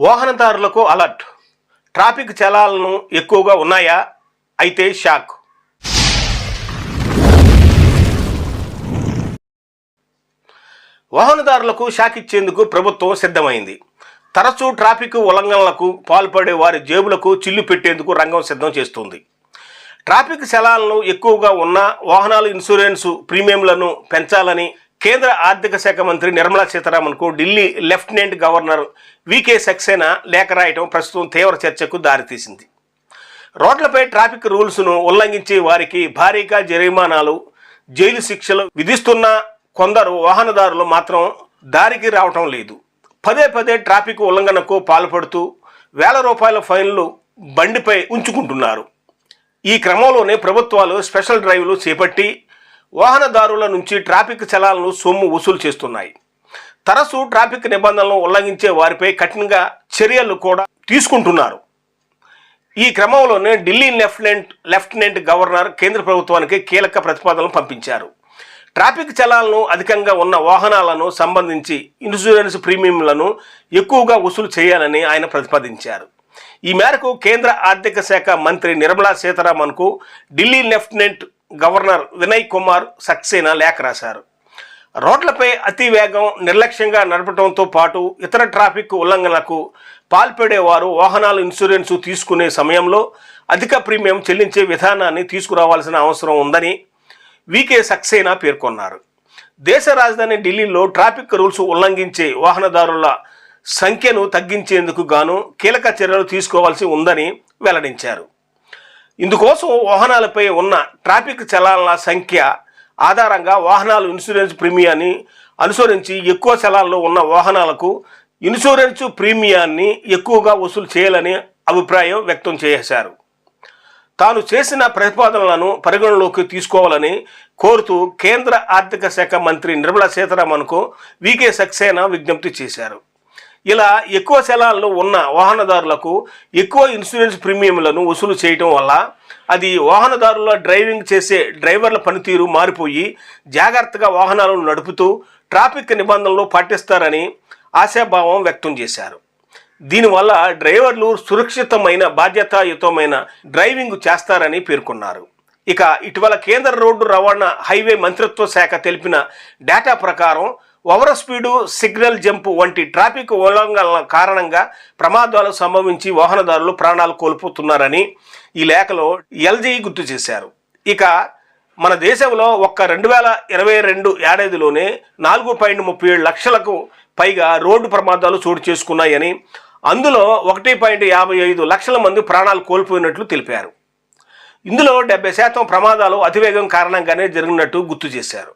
వాహనదారులకు alert. Traffic చలాలను ఎక్కువగా ఉన్నాయా? అయితే షాక్. వాహనదారులకు షాక్ ఇచ్చేందుకు ప్రభుత్వం సిద్ధమైంది. తరచూ ట్రాఫిక్ ఉల్లంఘనలకు పాల్పడే వారి జేబులకు చిల్లు పెట్టేందుకు రంగం సిద్ధం చేస్తుంది. ట్రాఫిక్ చలాలను ఎక్కువగా ఉన్న వాహనాల ఇన్సూరెన్సు ప్రీమియంలను పెంచాలని కేంద్ర ఆర్థిక శాఖ మంత్రి Nirmala సీతారామన్కు Delhi lieutenant governor VK Saxena లేఖ రాయటం ప్రస్తుతం తీవ్ర చర్చకు దారితీసింది. రోడ్లపై ట్రాఫిక్ రూల్స్ను ఉల్లంఘించే వారికి భారీగా జరిమానాలు జైలు శిక్షలు విధిస్తున్న కొందరు వాహనదారులు మాత్రం దారికి రావటం లేదు. పదే పదే ట్రాఫిక్ ఉల్లంఘనకు పాల్పడుతూ వేల రూపాయల ఫైన్లు బండిపై ఉంచుకుంటున్నారు. ఈ క్రమంలోనే ప్రభుత్వాలు స్పెషల్ డ్రైవ్లు చేపట్టి వాహనదారుల నుంచి ట్రాఫిక్ చలాలను సొమ్ము వసూలు చేస్తున్నాయి. తరచూ ట్రాఫిక్ నిబంధనలను ఉల్లంఘించే వారిపై కఠినంగా చర్యలు కూడా తీసుకుంటున్నారు. ఈ క్రమంలోనే ఢిల్లీ లెఫ్టినెంట్ లెఫ్టినెంట్ గవర్నర్ కేంద్ర ప్రభుత్వానికి కీలక ప్రతిపాదనలు పంపించారు. ట్రాఫిక్ చలాలను అధికంగా ఉన్న వాహనాలను సంబంధించి ఇన్సూరెన్స్ ప్రీమియంలను ఎక్కువగా వసూలు చేయాలని ఆయన ప్రతిపాదించారు. ఈ మేరకు కేంద్ర ఆర్థిక శాఖ మంత్రి నిర్మలా సీతారామన్కు ఢిల్లీ లెఫ్టినెంట్ గవర్నర్ వినయ్ కుమార్ సక్సేనా లేఖ రాశారు. రోడ్లపై అతి వేగం నిర్లక్ష్యంగా నడపడంతో పాటు ఇతర ట్రాఫిక్ ఉల్లంఘనలకు పాల్పడేవారు వాహనాల ఇన్సూరెన్సు తీసుకునే సమయంలో అధిక ప్రీమియం చెల్లించే విధానాన్ని తీసుకురావాల్సిన అవసరం ఉందని వికే సక్సేనా పేర్కొన్నారు. దేశ రాజధాని ఢిల్లీలో ట్రాఫిక్ రూల్స్ ఉల్లంఘించే వాహనదారుల సంఖ్యను తగ్గించేందుకు గాను కీలక చర్యలు తీసుకోవాల్సి ఉందని వెల్లడించారు. ఇందుకోసం వాహనాలపై ఉన్న ట్రాఫిక్ చలానాల సంఖ్య ఆధారంగా వాహనాలు ఇన్సూరెన్స్ ప్రీమియాన్ని అనుసరించి ఎక్కువ చలాల్లో ఉన్న వాహనాలకు ఇన్సూరెన్స్ ప్రీమియాన్ని ఎక్కువగా వసూలు చేయాలని అభిప్రాయం వ్యక్తం చేశారు. తాను చేసిన ప్రతిపాదనలను పరిగణలోకి తీసుకోవాలని కోరుతూ కేంద్ర ఆర్థిక శాఖ మంత్రి నిర్మలా సీతారామన్కు వికే సక్సేనా విజ్ఞప్తి చేశారు. ఇలా ఎక్కువ శలాల్లో ఉన్న వాహనదారులకు ఎక్కువ ఇన్సూరెన్స్ ప్రీమియంలను వసూలు చేయటం వల్ల అది వాహనదారుల డ్రైవింగ్ చేసే డ్రైవర్ల పనితీరు మారిపోయి జాగ్రత్తగా వాహనాలను నడుపుతూ ట్రాఫిక్ నిబంధనలు పాటిస్తారని ఆశాభావం వ్యక్తం చేశారు. దీనివల్ల డ్రైవర్లు సురక్షితమైన బాధ్యతాయుతమైన డ్రైవింగ్ చేస్తారని పేర్కొన్నారు. ఇక ఇటీవల కేంద్ర రోడ్డు రవాణా హైవే మంత్రిత్వ శాఖ తెలిపిన డేటా ప్రకారం ఓవర్ స్పీడు సిగ్నల్ జంప్ వంటి ట్రాఫిక్ ఉల్లంఘనల కారణంగా ప్రమాదాలు సంభవించి వాహనదారులు ప్రాణాలు కోల్పోతున్నారని ఈ లేఖలో ఎల్జీ గుర్తు చేశారు. ఇక మన దేశంలో ఒక్క రెండు వేల ఇరవై రెండు ఏడాదిలోనే నాలుగు పాయింట్ ముప్పై ఏడు లక్షలకు పైగా రోడ్డు ప్రమాదాలు చోటు చేసుకున్నాయని అందులో ఒకటి పాయింట్ యాభై ఐదు లక్షల మంది ప్రాణాలు కోల్పోయినట్లు తెలిపారు. ఇందులో డెబ్బై శాతం ప్రమాదాలు అతివేగం కారణంగానే జరిగినట్టు గుర్తు చేశారు.